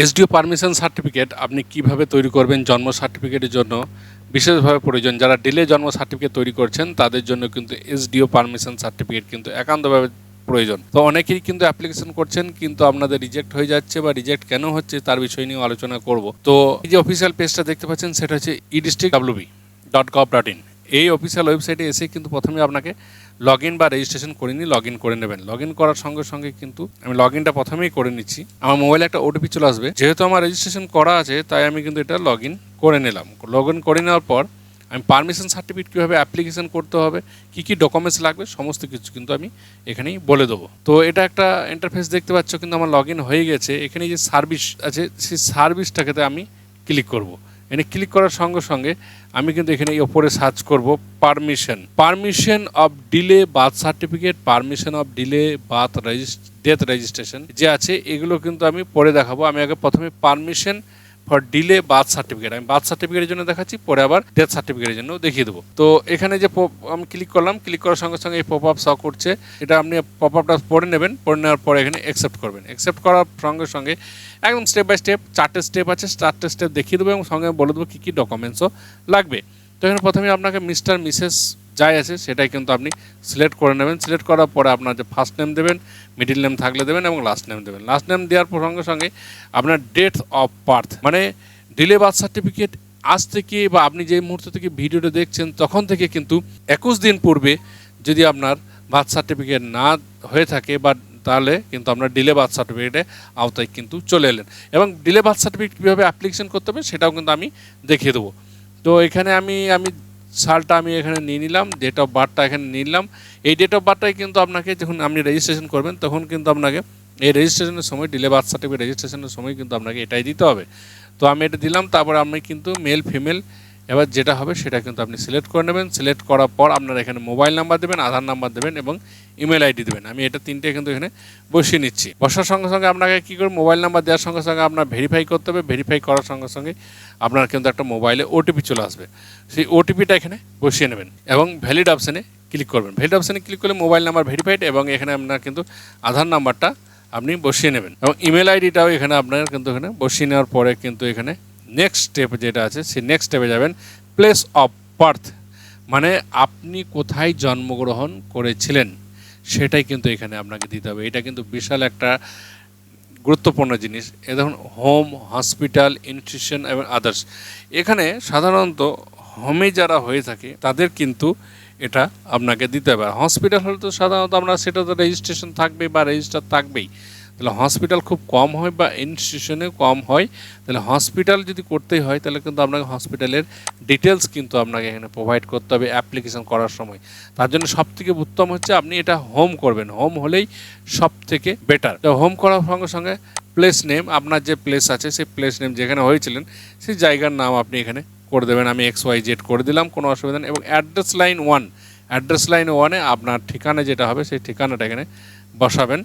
SDO permission certificate আপনি কীভাবে তৈরি করবেন জন্ম সার্টিফিকেটের জন্য, বিশেষভাবে প্রয়োজন। যারা ডিলে জন্ম সার্টিফিকেট তৈরি করছেন, তাদের জন্য কিন্তু এসডিও পারমিশন সার্টিফিকেট কিন্তু একান্তভাবে প্রয়োজন। তো অনেকেই কিন্তু অ্যাপ্লিকেশন করছেন, কিন্তু আপনাদের রিজেক্ট হয়ে যাচ্ছে বা রিজেক্ট কেন হচ্ছে, তার বিষয় নিয়ে আলোচনা করব। তো এই যে অফিসিয়াল পেজটা দেখতে পাচ্ছেন, সেটা হচ্ছে e district WB dot gov dot in এই অফিসিয়াল ওয়েবসাইটে এসে কিন্তু প্রথমে আপনাকে লগ ইন বা রেজিস্ট্রেশন করে নিয়ে লগ ইন করে নেবেন। লগ ইন করার সঙ্গে সঙ্গে কিন্তু আমি লগ ইনটা প্রথমেই করে নিচ্ছি। আমার মোবাইলে একটা ওটিপি চলে আসবে। যেহেতু আমার রেজিস্ট্রেশন করা আছে, তাই আমি কিন্তু এটা লগ ইন করে নিলাম। লগ ইন করে নেওয়ার পর আমি পারমিশন সার্টিফিকেট কীভাবে অ্যাপ্লিকেশন করতে হবে, কী কী ডকুমেন্টস লাগবে, সমস্ত কিছু কিন্তু আমি এখানেই বলে দেবো। তো এটা একটা ইন্টারফেস দেখতে পাচ্ছ, কিন্তু আমার লগ ইন হয়ে গেছে। এখানে যে সার্ভিস আছে, সেই সার্ভিসটাকে আমি ক্লিক করব। এখানে ক্লিক করার সঙ্গে সঙ্গে আমি কিন্তু এখানে ওপরে সার্চ করব permission permission of delay birth certificate permission of delay birth resist death registration যে আছে, এগুলো কিন্তু আমি পরে দেখাবো। আমি আগে প্রথমে permission for delay birth certificate আমি বার্থ সার্টিফিকেটের জন্য দেখাচ্ছি, পরে আবার ডেথ সার্টিফিকেটের জন্য দেখিয়ে দেবো। তো এখানে যে আমি ক্লিক করলাম ক্লিক করার সঙ্গে সঙ্গে এই পপ আপ শ করছে। এটা আপনি পপ আপটা পড়ে নেবেন, পড়ে নেওয়ার পরে এখানে অ্যাকসেপ্ট করবেন। অ্যাকসেপ্ট করার সঙ্গে সঙ্গে একদম স্টেপ বাই স্টেপ চারটে স্টেপ আছে, চারটে স্টেপ দেখিয়ে দেবো এবং সঙ্গে বলে দেবো কী কী ডকুমেন্টসও লাগবে। তো এখানে প্রথমে আপনাকে মিস্টার মিসেস যাই আছে, সেটাই কিন্তু আপনি সিলেক্ট করে নেবেন। সিলেক্ট করার পরে আপনার যে ফার্স্ট নেম দেবেন মিডিল নেম থাকলে দেবেন এবং লাস্ট নেম দেবেন। লাস্ট নেম দেওয়ার সঙ্গে সঙ্গে আপনার ডেট অফ বার্থ মানে ডিলে বার্থ সার্টিফিকেট আজ থেকে বা আপনি যে মুহূর্ত থেকে ভিডিওটা দেখছেন, তখন থেকে কিন্তু একুশ দিন পূর্বে যদি আপনার বার্থ সার্টিফিকেট না হয়ে থাকে বা তাহলে কিন্তু আপনার ডিলে বার্থ সার্টিফিকেটে আওতায় কিন্তু চলে এলেন। এবং ডিলে বার্থ সার্টিফিকেট কীভাবে অ্যাপ্লিকেশন করতে হবে সেটাও কিন্তু আমি দেখিয়ে দেবো। তো এখানে আমি আমি সালটা আমি এখানে নিয়ে নিলাম ডেট অফ বার্থটা এখানে নিলাম। এই ডেট অফ বার্থটাই কিন্তু আপনাকে যখন আপনি রেজিস্ট্রেশন করবেন, তখন কিন্তু আপনাকে এই রেজিস্ট্রেশনের সময় ডিলে বার্থ সার্টিফিকেট রেজিস্ট্রেশনের সময় কিন্তু আপনাকে এটাই দিতে হবে। তো আমি এটা দিলাম, তারপর আমি কিন্তু মেল ফিমেল এবার যেটা হবে সেটা কিন্তু আপনি সিলেক্ট করে নেবেন। সিলেক্ট করার পর আপনারা এখানে মোবাইল নাম্বার দেবেন, আধার নাম্বার দেবেন এবং ইমেল আইডি দেবেন। আমি এটা তিনটে কিন্তু এখানে বসিয়ে নিচ্ছি। বসার সঙ্গে সঙ্গে আপনাকে কী করে মোবাইল নাম্বার দেওয়ার সঙ্গে সঙ্গে আপনার ভেরিফাই করতে হবে। ভেরিফাই করার সঙ্গে সঙ্গে আপনার কিন্তু একটা মোবাইলে ওটিপি চলে আসবে। সেই ওটিপিটা এখানে বসিয়ে নেবেন এবং ভ্যালিড অপশানে ক্লিক করবেন। ভ্যালিড অপশানে ক্লিক করলে মোবাইল নাম্বার ভেরিফাইড এবং এখানে আপনার কিন্তু আধার নাম্বারটা আপনি বসিয়ে নেবেন। এবং ইমেল আইডিটাও এখানে আপনার কিন্তু এখানে বসিয়ে নেওয়ার পরে কিন্তু এখানে নেক্সট স্টেপ যেটা আছে, সেই নেক্সট স্টেপে যাবেন প্লেস অফ বার্থ মানে আপনি কোথায় জন্মগ্রহণ করেছিলেন, সেটাই কিন্তু এখানে আপনাকে দিতে হবে। এটা কিন্তু বিশাল একটা গুরুত্বপূর্ণ জিনিস। এ দেখুন হোম হসপিটাল ইনস্টিটিউশন এবং আদার্স এখানে সাধারণত হোমে যারা হয়ে থাকে, তাদের কিন্তু এটা আপনাকে দিতে হবে। হসপিটাল হলে তো সাধারণত আমরা সেটা তো রেজিস্ট্রেশন থাকবেই বা রেজিস্টার থাকবেই। তাহলে হসপিটাল খুব কম হয় বা ইনস্টিটিউশনে কম হয়, তাহলে হসপিটাল যদি করতেই হয়, তাহলে কিন্তু আপনাকে হসপিটালের ডিটেলস কিন্তু আপনাকে এখানে প্রোভাইড করতে হবে অ্যাপ্লিকেশন করার সময়। তার জন্য সব থেকে উত্তম হচ্ছে আপনি এটা হোম করবেন। হোম হলেই সব থেকে বেটার তো হোম করার সঙ্গে সঙ্গে প্লেস নেম আপনার যে প্লেস আছে, সেই প্লেস নেম যেখানে হয়েছিলেন, সেই জায়গার নাম আপনি এখানে করে দেবেন। আমি এক্স ওয়াই জেড করে দিলাম, কোনো অসুবিধা নেই। এবং address line one address line ওয়ানে আপনার ঠিকানা যেটা হবে, সেই ঠিকানাটা এখানে বসাবেন।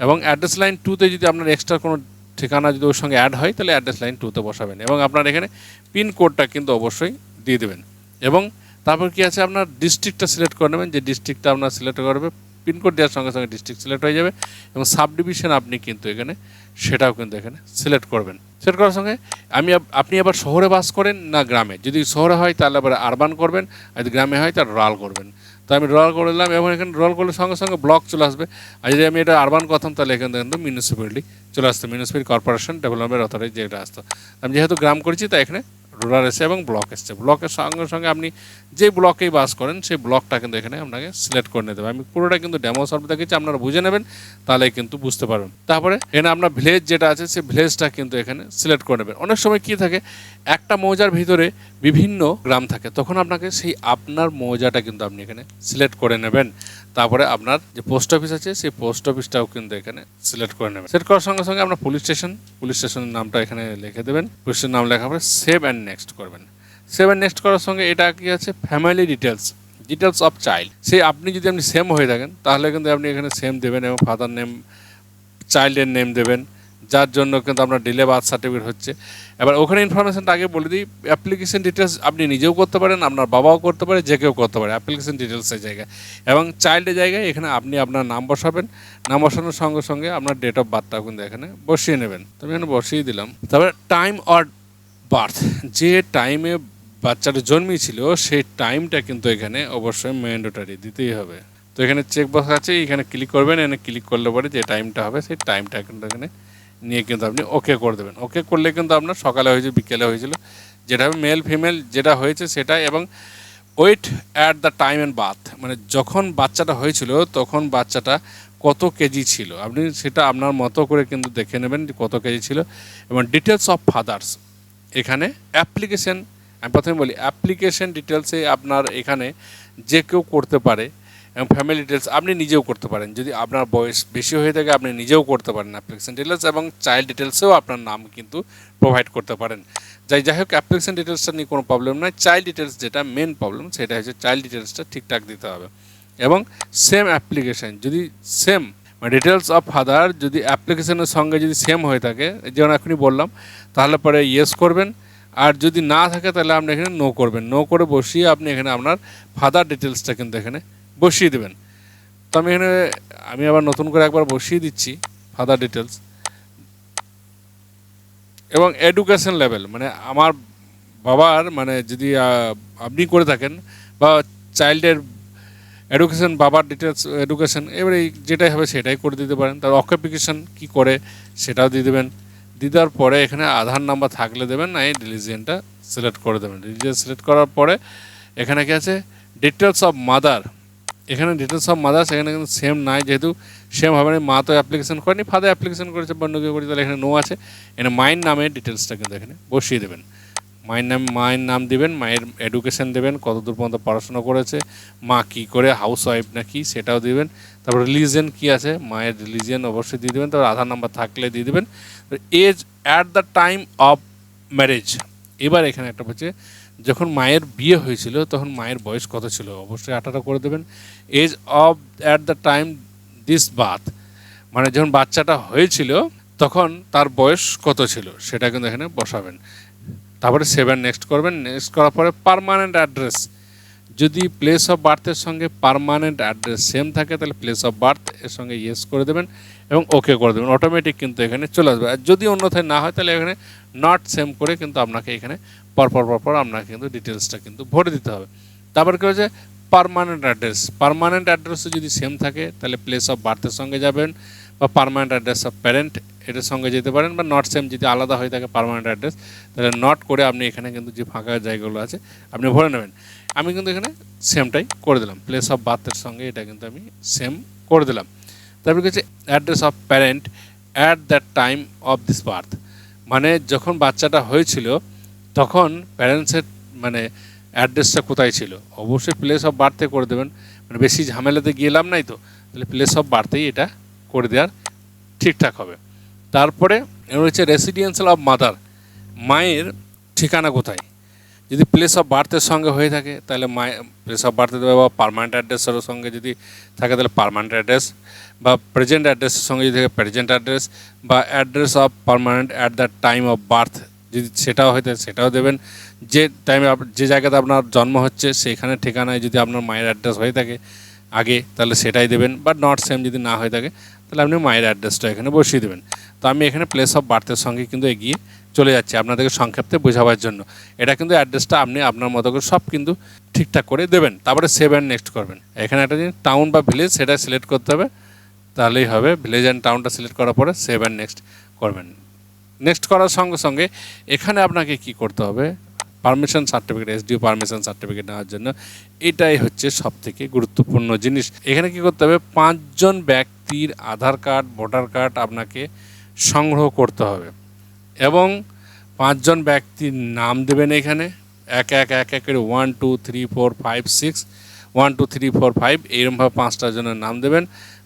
এবং অ্যাড্রেস লাইন টুতে যদি আপনার এক্সট্রা কোনো ঠিকানা যদি ওর সঙ্গে অ্যাড হয়, তাহলে অ্যাড্রেস লাইন টুতে বসাবেন। এবং আপনার এখানে পিনকোডটা কিন্তু অবশ্যই দিয়ে দেবেন। এবং তারপর কি আছে? আপনার ডিস্ট্রিক্টটা সিলেক্ট করে নেবেন। যে ডিস্ট্রিক্টটা আপনার সিলেক্ট করবে পিনকোড দেওয়ার সঙ্গে সঙ্গে ডিস্ট্রিক্ট সিলেক্ট হয়ে যাবে। এবং সাব ডিভিশন আপনি কিন্তু এখানে, সেটাও কিন্তু এখানে সিলেক্ট করবেন। সিলেক্ট করার সঙ্গে আমি আপনি আবার শহরে বাস করেন না গ্রামে? যদি শহরে হয়, তাহলে আবার আরবান করবেন। আর যদি গ্রামে হয়, তাহলে রয়াল করবেন। তো আমি রল করে দিলাম এবং এখানে রল করলে সঙ্গে সঙ্গে ব্লক চলে আসবে। আর যদি আমি এটা আরবান করতাম তাহলে এখান থেকে কিন্তু মিউনিসিপ্যালিটি চলে আসতো মিউনিসিপ্যালিটি কর্পোরেশন ডেভেলপমেন্ট অথরিটি যেটা আসতো। আমি যেহেতু গ্রাম করেছি, তাই এখানে রুরাল এসে এবং ব্লক এসছে। ব্লকের সঙ্গে সঙ্গে আপনি যে ব্লকেই বাস করেন, সেই ব্লকটা কিন্তু এখানে আপনাকে সিলেক্ট করে নিতে হবে। আমি পুরোটা কিন্তু ডেমো সলভ দেখেছি আপনারা বুঝে নেবেন তাহলে কিন্তু বুঝতে পারবেন। তারপরে এখানে আপনার ভিলেজ যেটা আছে, সেই ভিলেজটা কিন্তু এখানে সিলেক্ট করে নেবেন। অনেক সময় কি থাকে, একটা মৌজার ভিতরে বিভিন্ন গ্রাম থাকে, তখন আপনাকে সেই আপনার মৌজাটা কিন্তু আপনি এখানে সিলেক্ট করে নেবেন। তারপরে আপনার যে পোস্ট অফিস আছে, সেই পোস্ট অফিসটাও কিন্তু এখানে সিলেক্ট করে নেবেন। সিলেক্ট করার সঙ্গে সঙ্গে আপনার পুলিশ স্টেশন পুলিশ স্টেশনের নামটা এখানে লিখে দেবেন। পুলিশের নাম লেখা পরে সেভ অ্যান্ড নেক্সট করবেন। সেভ অ্যান্ড নেক্সট করার সঙ্গে এটা কি আছে? Family details details of child সেই আপনি যদি আপনি সেম হয়ে থাকেন, তাহলে কিন্তু আপনি এখানে সেম দেবেন এবং ফাদার নেম চাইল্ডের নেম দেবেন। যার জন্য কিন্তু আপনার ডিলে বার্থ সার্টিফিকেট হচ্ছে। এবার ওখানে ইনফরমেশনটা আগে বলে দিই অ্যাপ্লিকেশন ডিটেলস আপনি নিজেও করতে পারেন, আপনার বাবাও করতে পারে, যে কেউ করতে পারে। অ্যাপ্লিকেশন ডিটেলসের জায়গায়। এবং চাইল্ডের জায়গায় এখানে আপনি আপনার নাম বসাবেন। নাম বসানোর সঙ্গে সঙ্গে আপনার ডেট অফ বার্থটাও কিন্তু এখানে বসিয়ে নেবেন। তো আমি এখানে বসিয়ে দিলাম। তারপরে টাইম অর বার্থ যে টাইমে বাচ্চাটা জন্মেছিল সেই টাইমটা কিন্তু এখানে অবশ্যই ম্যান্ডেটারি দিতেই হবে। তো এখানে চেক বক্স আছে, এখানে ক্লিক করবেন, এখানে ক্লিক করলে পরে যে টাইমটা হবে, সেই টাইমটা কিন্তু এখানে নিয়ে কিন্তু আপনি ওকে করে দেবেন। ওকে করলে কিন্তু আপনার সকালে হয়েছে বিকেলে হয়েছিল, যেটা মেল ফিমেল যেটা হয়েছে সেটা এবং weight at the time and birth মানে যখন বাচ্চাটা হয়েছিল তখন বাচ্চাটা কত কেজি ছিল। আপনি সেটা আপনার মতো করে কিন্তু দেখে নেবেন যে কত কেজি ছিল এবং ডিটেলস অফ ফাদার্স এখানে অ্যাপ্লিকেশন আমি প্রথমে বলি অ্যাপ্লিকেশন ডিটেলসে আপনার এখানে যে কেউ করতে পারে এবং ফ্যামিলি ডিটেলস আপনি নিজেও করতে পারেন। যদি আপনার বয়স বেশি হয়ে থাকে, আপনি নিজেও করতে পারেন অ্যাপ্লিকেশন ডিটেলস এবং চাইল্ড ডিটেলসেও আপনার নাম কিন্তু প্রোভাইড করতে পারেন। যাই যাই হোক অ্যাপ্লিকেশন ডিটেলসটা নিয়ে কোনো প্রবলেম নয় চাইল্ড ডিটেলস যেটা মেন প্রবলেম সেটা হচ্ছে চাইল্ড ডিটেলসটা ঠিকঠাক দিতে হবে। এবং সেম অ্যাপ্লিকেশন যদি সেম ডিটেলস অফ ফাদার যদি অ্যাপ্লিকেশনের সঙ্গে যদি সেম হয়ে থাকে যেমন এখনই বললাম, তাহলে পরে ইয়েস করবেন। আর যদি না থাকে, তাহলে আপনি এখানে নো করবেন। নো করে বসিয়ে আপনি এখানে আপনার ফাদার ডিটেলসটা কিন্তু এখানে বসিয়ে দেবেন। তো আমি এখানে, আমি আবার নতুন করে একবার বসিয়ে দিচ্ছি ফাদার ডিটেলস এবং এডুকেশন লেভেল মানে আমার বাবার মানে যদি আপনি করে থাকেন বা চাইল্ডের এডুকেশন বাবার ডিটেলস এডুকেশন এবারে যেটাই হবে সেটাই করে দিতে পারেন। তার অকুপেশন কি করে সেটাও দিয়ে দেবেন। দিয়ে দেওয়ার পরে এখানে আধার নাম্বার থাকলে দেবেন না এই রিলিজিয়ানটা সিলেক্ট করে দেবেন। রিলিজিয়ান সিলেক্ট করার পরে এখানে কি আছে? ডিটেলস অফ মাদার এখানে ডিটেলস অফ মাদার্স এখানে কিন্তু সেম নাই, যেহেতু সেম হবে না মা তো অ্যাপ্লিকেশন করেনি ফাদার অ্যাপ্লিকেশন করেছে বন্য কেউ করেছে, তাহলে এখানে নো আছে। এখানে মাইন নামের ডিটেলসটা কিন্তু এখানে বসিয়ে দেবেন। মায়ের নাম মায়ের নাম দেবেন, মায়ের এডুকেশন দেবেন, কতদূর পর্যন্ত পড়াশোনা করেছে, মা কি করে হাউস ওয়াইফ না কি, সেটাও দিবেন। তারপর রিলিজিয়ন কি আছে, মায়ের রিলিজিয়ন অবশ্যই দিয়ে দেবেন, তারপর আধার নাম্বার থাকলে দিয়ে দেবেন। Age at the time of marriage এবার এখানে একটা হচ্ছে যখন মায়ের বিয়ে হয়েছিল, তখন মায়ের বয়স কত ছিল? অবশ্যই আঠারো করে দেবেন। Age of at the time this birth মানে যখন বাচ্চাটা হয়েছিল, তখন তার বয়স কত ছিল? সেটা কিন্তু এখানে বসাবেন। তারপরে সেভেন নেক্সট করবেন। নেক্সট করার পরে পারমানেন্ট অ্যাড্রেস যদি প্লেস অফ বার্থের সঙ্গে পারমানেন্ট অ্যাড্রেস সেম থাকে, তাহলে প্লেস অফ বার্থ এর সঙ্গে ইয়েস করে দেবেন এবং ওকে করে দেবেন। অটোমেটিক কিন্তু এখানে চলে আসবে। আর যদি অন্যথায় না হয়, তাহলে এখানে নট সেম করে কিন্তু আপনাকে এখানে পরপর পরপর আপনাকে কিন্তু ডিটেলসটা কিন্তু ভরে দিতে হবে। তারপর কী হচ্ছে পারমানেন্ট অ্যাড্রেস পারমানেন্ট অ্যাড্রেসও যদি সেম থাকে, তাহলে প্লেস অফ বার্থের সঙ্গে যাবেন বা পারমানেন্ট অ্যাড্রেস অফ প্যারেন্ট এটার সঙ্গে যেতে পারেন বা নট সেম যদি আলাদা হয়ে থাকে পারমানেন্ট অ্যাড্রেস তাহলে নট করে আপনি এখানে কিন্তু যে ফাঁকা জায়গাগুলো আছে, আপনি ভরে নেবেন। আমি কিন্তু এখানে সেমটাই করে দিলাম। প্লেস অফ বার্থের সঙ্গে এটা কিন্তু আমি সেম করে দিলাম। তারপর হচ্ছে address of parent at that time of this birth মানে যখন বাচ্চাটা হয়েছিল তখন প্যারেন্টসের মানে অ্যাড্রেসটা কোথায় ছিল? অবশ্যই প্লেস অফ বার্থে করে দেবেন। মানে বেশি ঝামেলাতে গেলাম নাই তো। তাহলে প্লেস অফ বার্থেই এটা করে দেওয়ার ঠিকঠাক হবে। তারপরে হচ্ছে রেসিডেন্সিয়াল অফ মাদার মায়ের ঠিকানা কোথায়? যদি প্লেস অফ বার্থের সঙ্গে হয়ে থাকে, তাহলে মায়ের প্লেস অফ বার্থে দেবে বা পারমানেন্ট অ্যাড্রেসের সঙ্গে যদি থাকে, তাহলে পারমানেন্ট অ্যাড্রেস বা প্রেজেন্ট অ্যাড্রেসের সঙ্গে যদি থাকে প্রেজেন্ট অ্যাড্রেস বা address of permanent at the time of birth যদি সেটাও হয়ে থাকে সেটাও দেবেন। যে টাইমে যে জায়গাতে আপনার জন্ম হচ্ছে, সেখানে ঠিকানায় যদি আপনার মায়ের অ্যাড্রেস হয়ে থাকে আগে, তাহলে সেটাই দেবেন। বা নট সেম যদি না হয়ে থাকে, তাহলে আপনি মায়ের অ্যাড্রেসটা এখানে বসিয়ে দেবেন। তো আমি এখানে প্লেস অফ বার্থের সঙ্গে কিন্তু এগিয়ে চলে যাচ্ছি আপনাদেরকে সংক্ষেপে বোঝাবার জন্য। এটা কিন্তু অ্যাড্রেসটা আপনি আপনার মতো করে সব কিন্তু ঠিকঠাক করে দেবেন। তারপরে সেভ অ্যান্ড নেক্সট করবেন। এখানে একটা জিনিস টাউন বা ভিলেজ সেটা সিলেক্ট করতে হবে। তাহলেই হবে। ভিলেজ অ্যান্ড টাউনটা সিলেক্ট করার পরে সেভ অ্যান্ড নেক্সট করবেন। নেক্সট করার সঙ্গে সঙ্গে এখানে আপনাকে কি করতে হবে? Permission certificate SDO permission certificate নেওয়ার জন্য এটাই হচ্ছে সব থেকে গুরুত্বপূর্ণ জিনিস। এখানে কি করতে হবে? পাঁচজন ব্যক্তির আধার কার্ড, ভোটার কার্ড আপনাকে সংগ্রহ করতে হবে। এবং পাঁচজন ব্যক্তির নাম দেবেন এখানে। এক এক এক এক করে one two three four five six one two three four five এইরকমভাবে পাঁচটা জনের নাম দেবেন।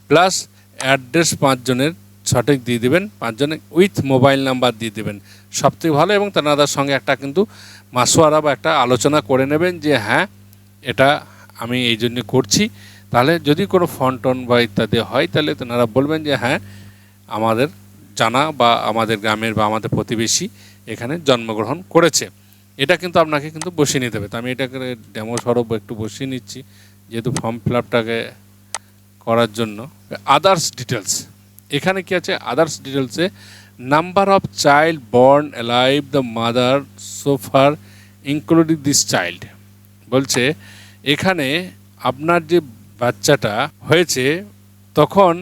প্লাস অ্যাড্রেস পাঁচজনের সঠিক দিয়ে দেবেন, পাঁচজনে উইথ মোবাইল নাম্বার দিয়ে দেবেন। সবথেকে ভালো এবং তেনাদের সঙ্গে একটা কিন্তু মাসোয়ারা বা একটা আলোচনা করে নেবেন যে হ্যাঁ এটা আমি এই জন্য করছি। তাহলে যদি কোনো ফোন টোন বা ইত্যাদি হয়, তাহলে তেনারা বলবেন যে হ্যাঁ আমাদের জানা বা আমাদের গ্রামের বা আমাদের প্রতিবেশী এখানে জন্মগ্রহণ করেছে। এটা কিন্তু আপনাকে কিন্তু বসিয়ে নিতে হবে। তো আমি এটাকে ডেমো স্বরূপ একটু বসিয়ে নিচ্ছি, যেহেতু ফর্ম ফিল আপটাকে করার জন্য। আদার্স ডিটেলস এখানে কি আছে? আদার্স ডিটেলসে number of child born alive the mother so far including this child বলছে, এখানে আপনার যে বাচ্চাটা হয়েছে, তখন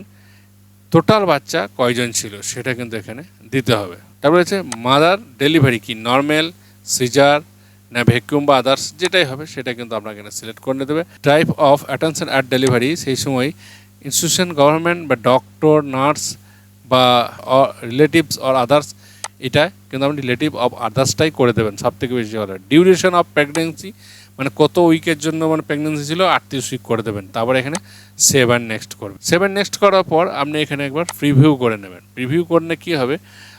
টোটাল বাচ্চা কয়জন ছিল? সেটা কিন্তু এখানে দিতে হবে। তারপরে হচ্ছে মাদার ডেলিভারি কি? নর্মাল সিজার না ভ্যাকুয়াম বা আদার্স যেটাই হবে, সেটা কিন্তু আপনাকে সিলেক্ট করে নিতে হবে। Type of attention at delivery সেই সময় ইনস্টিটিউশন গভর্নমেন্ট বা ডক্টর নার্স বা রিলেটিভস অর আদার্স এটা কিন্তু আপনি রিলেটিভ অফ আদার্সটাই করে দেবেন সব থেকে বেশি ভালো ডিউরেশন অফ প্রেগনেন্সি মানে কত উইকের জন্য মানে প্রেগনেন্সি ছিল, আটত্রিশ উইক করে দেবেন। তারপর এখানে সেভেন নেক্সট করবেন। সেভেন নেক্সট করার পর আপনি এখানে একবার প্রিভিউ করে নেবেন। প্রিভিউ করলে কী হবে?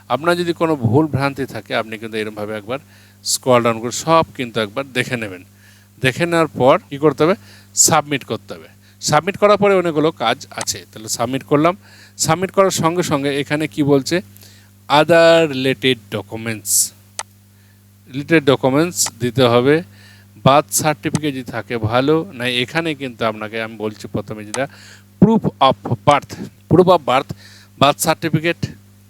আপনার যদি কোনো ভুল ভ্রান্তি থাকে, আপনি কিন্তু এরকমভাবে একবার স্ক্রল ডাউন করে সব কিন্তু একবার দেখে নেবেন। দেখে নেওয়ার পর কী করতে হবে? সাবমিট করতে হবে। সাবমিট করার পরে অনেকগুলো কাজ আছে। তাহলে সাবমিট করলাম। সাবমিট করার সঙ্গে সঙ্গে এখানে কি বলছে? Other related documents related documents দিতে হবে। বার্থ সার্টিফিকেট যদি থাকে ভালো না এখানে কিন্তু আপনাকে আমি বলছি প্রথমে যেটা proof of birth proof of birth birth certificate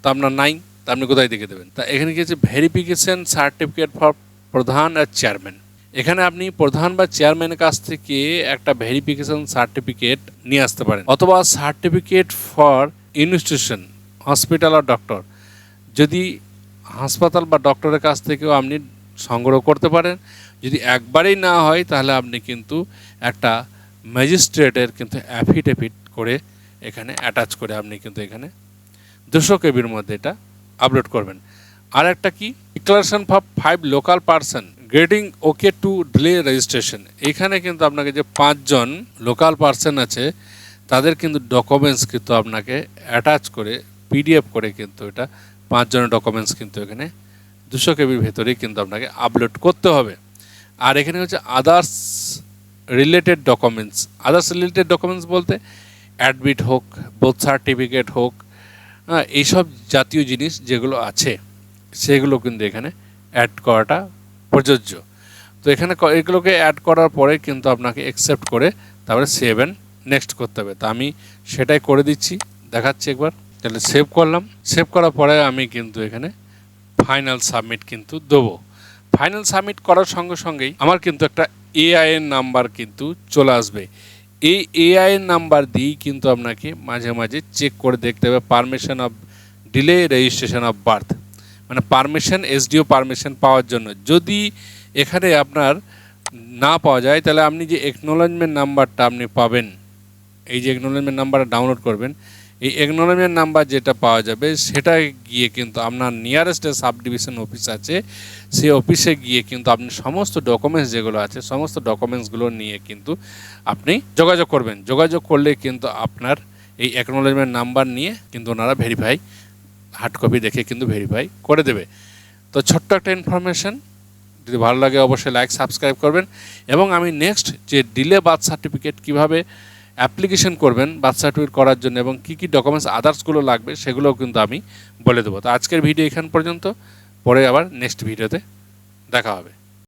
তা আপনার নাই, তা আপনি কোথায় দেখে দেবেন? তা এখানে কি আছে? ভেরিফিকেশন সার্টিফিকেট ফর প্রধান আর চেয়ারম্যান এখানে আপনি প্রধান বা চেয়ারম্যানের কাছ থেকে একটা ভেরিফিকেশন সার্টিফিকেট নিয়ে আসতে পারেন, অথবা সার্টিফিকেট ফর ইনস্টিটিউশন হসপিটাল আর ডক্টর যদি হাসপাতাল বা ডক্টরের কাছ থেকেও আপনি সংগ্রহ করতে পারেন, যদি একবারেই না হয়, তাহলে আপনি কিন্তু একটা ম্যাজিস্ট্রেটের কিন্তু অ্যাফিডেভিট করে এখানে অ্যাটাচ করে আপনি কিন্তু এখানে দুশো কেবির মধ্যে এটা আপলোড করবেন। আর একটা কি? Declaration for five local person grading okay to delay registration এখানে কিন্তু আপনাকে যে পাঁচজন লোকাল পার্সন আছে, তাদের কিন্তু ডকুমেন্টস কিন্তু আপনাকে অ্যাটাচ করে পিডিএফ করে কিন্তু এটা পাঁচজনের ডকুমেন্টস কিন্তু এখানে দুশো কেবির ভেতরেই কিন্তু আপনাকে আপলোড করতে হবে। আর এখানে হচ্ছে others related documents others related documents বলতে অ্যাডমিট হোক বোথ সার্টিফিকেট হোক হ্যাঁ এইসব জাতীয় জিনিস যেগুলো আছে, সেগুলো কিন্তু এখানে অ্যাড করাটা প্রযোজ্য। তো এখানে এগুলোকে অ্যাড করার পরে কিন্তু আপনাকে অ্যাকসেপ্ট করে তারপরে সেভ অ্যান্ড নেক্সট করতে হবে। তা আমি সেটাই করে দিচ্ছি। দেখাচ্ছি একবার। তাহলে সেভ করলাম। সেভ করার পরে আমি কিন্তু এখানে ফাইনাল সাবমিট কিন্তু দেবো। ফাইনাল সাবমিট করার সঙ্গে সঙ্গেই আমার কিন্তু একটা এআইএন নাম্বার কিন্তু চলে আসবে। এই এআইএন নাম্বার দিয়েই কিন্তু আপনাকে মাঝে মাঝে চেক করে দেখতে হবে। Permission of delay registration of birth মানে পারমিশন এসডিও পারমিশন পাওয়ার জন্য। যদি এখানে আপনার না পাওয়া যায়, তাহলে আপনি যে একনোলজমেন্ট নাম্বারটা আপনি পাবেন, এই যে একনোলজমেন্ট নাম্বারটা ডাউনলোড করবেন, এই একনোলজমেন্ট নাম্বার যেটা পাওয়া যাবে, সেটা গিয়ে কিন্তু আপনার নিয়ারেস্ট সাব ডিভিশন অফিস আছে। সেই অফিসে গিয়ে কিন্তু আপনি সমস্ত ডকুমেন্টস যেগুলো আছে, সমস্ত ডকুমেন্টসগুলো নিয়ে কিন্তু আপনি যোগাযোগ করবেন। যোগাযোগ করলে কিন্তু আপনার এই অ্যাকনোলেজমেন্ট নাম্বার নিয়ে কিন্তু ওনারা ভেরিফাই হার্ড কপি দেখে কিন্তু ভেরিফাই করে দেবে। তো ছোট্ট একটা ইনফরমেশন যদি ভালো লাগে অবশ্যই লাইক সাবস্ক্রাইব করবেন। এবং আমি নেক্সট যে ডিলে বার্থ সার্টিফিকেট কীভাবে অ্যাপ্লিকেশন করবেন বার্থ সার্টিফিকেট করার জন্য এবং কী কী ডকুমেন্টস আদার্সগুলো লাগবে, সেগুলোও কিন্তু আমি বলে দেবো। তো আজকের ভিডিও এখান পর্যন্ত। পরে আবার নেক্সট ভিডিওতে দেখা হবে।